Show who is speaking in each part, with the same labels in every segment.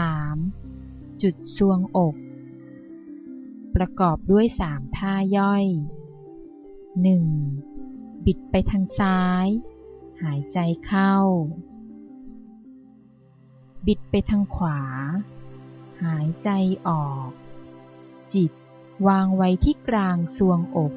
Speaker 1: 3. จุดซวงอก ประกอบด้วยสามท่าย่อย 1. บิดไปทางซ้าย หายใจเข้า บิดไปทางขวา หายใจออก จิตวางไว้ที่กลางซวงอก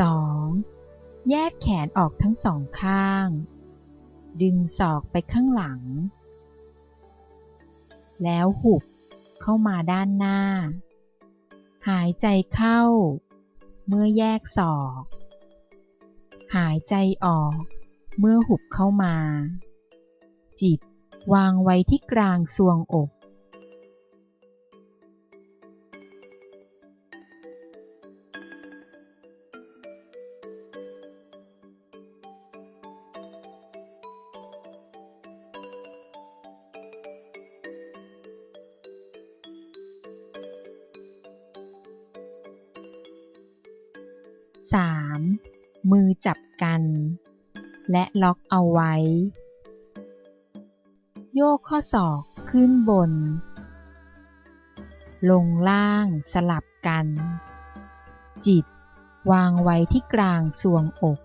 Speaker 1: สองแยกแขนออกทั้งสองข้าง ดึงศอกไปข้างหลัง แล้วหุบเข้ามาด้านหน้า หายใจเข้า เมื่อแยกศอก หายใจออก เมื่อหุบเข้ามา จิตวางไว้ที่กลางซวงอก สามมือจับกัน และล็อกเอาไว้ โยกข้อศอกขึ้นบน ลงล่างสลับกัน จิตวางไว้ที่กลางสวงอก